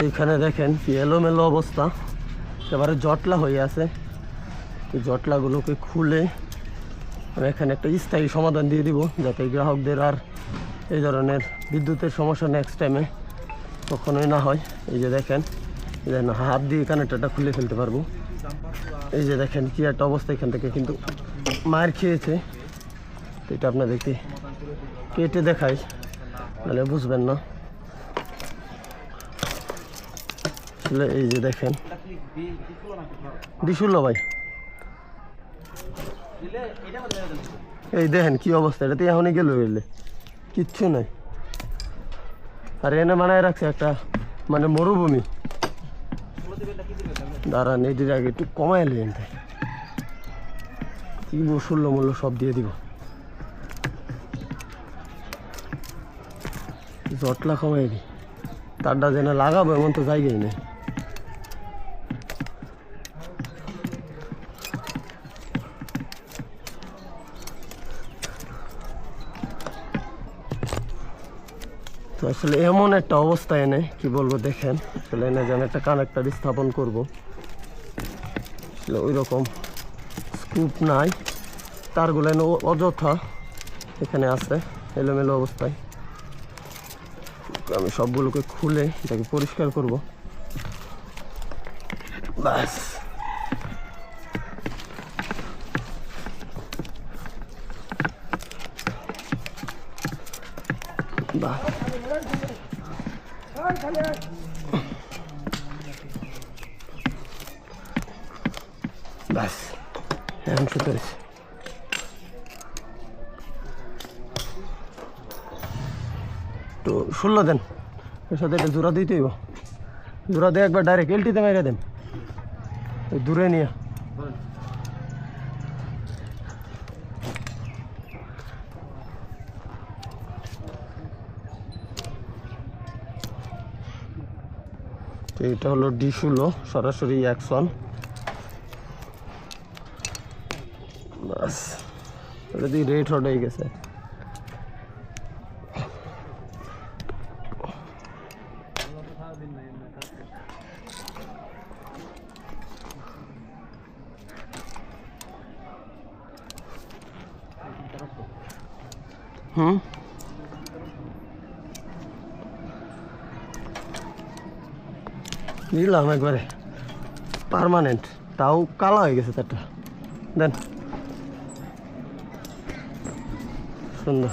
তো এখানে দেখেন কি এলোমেলো অবস্থা। এবারে জটলা হয়ে আছে। এই জটলাগুলোকে খুলে আমি এখানে একটা স্থায়ী সমাধান দিয়ে দিব, যাতে গ্রাহকদের আর এই ধরনের বিদ্যুতের সমস্যা নেক্সট টাইমে কখনোই না হয়। এই যে দেখেন, এই হাত দিয়ে কানেক্টারটা খুলে ফেলতে পারব। এই যে দেখেন কি একটা অবস্থা এখান থেকে কিন্তু মার খেয়েছে। এটা আপনাদেরকে কেটে দেখাই তাহলে বুঝবেন না। আসলে এই যে দেখেন। দিশুল্ল ভাই? এই দেখেন কি অবস্থা এটাতে এখনই গেল এলে। কিচ্ছু নাই। আর এনে মানায় রাখছে একটা মানে মরুভূমি। দাঁড়ান এটির আগে একটু কমাই এলেন কি মূল্য মূল্য সব দিয়ে দিব। জটলা কমাই দি। তারটা যেন লাগাবো, এমন তো জায়গায় নেই। তো আসলে এমন একটা অবস্থা এনে, কি বলব, দেখেন, আসলে এনে যেন একটা কানেক্টার স্থাপন করব। আসলে ওই রকম স্কুপ নাই। তারগুলো এনে অযথা এখানে আছে, এলোমেলো অবস্থায়। আমি সবগুলোকে খুলে এটাকে পরিষ্কার করব। ব্যাস। বাহ। ব্যাস এখন শুতে পেরেছি তো ষোলো দেন, এর সাথে একটা জোড়া দিতে হইব। জোড়া দিয়ে একবার ডাইরেক্ট এলটিতে মেরে দেন। দূরে নিয়ে। তো এটা হলো ডি ষোলো সরাসরি অ্যাকশন বাস এটা দিয়ে রেট হয়ে গেছে। হুম? দিলাম একবারে। পার্মানেন্ট তাও কালা হয়ে গেছে তারটা। দেন। সুন্দর।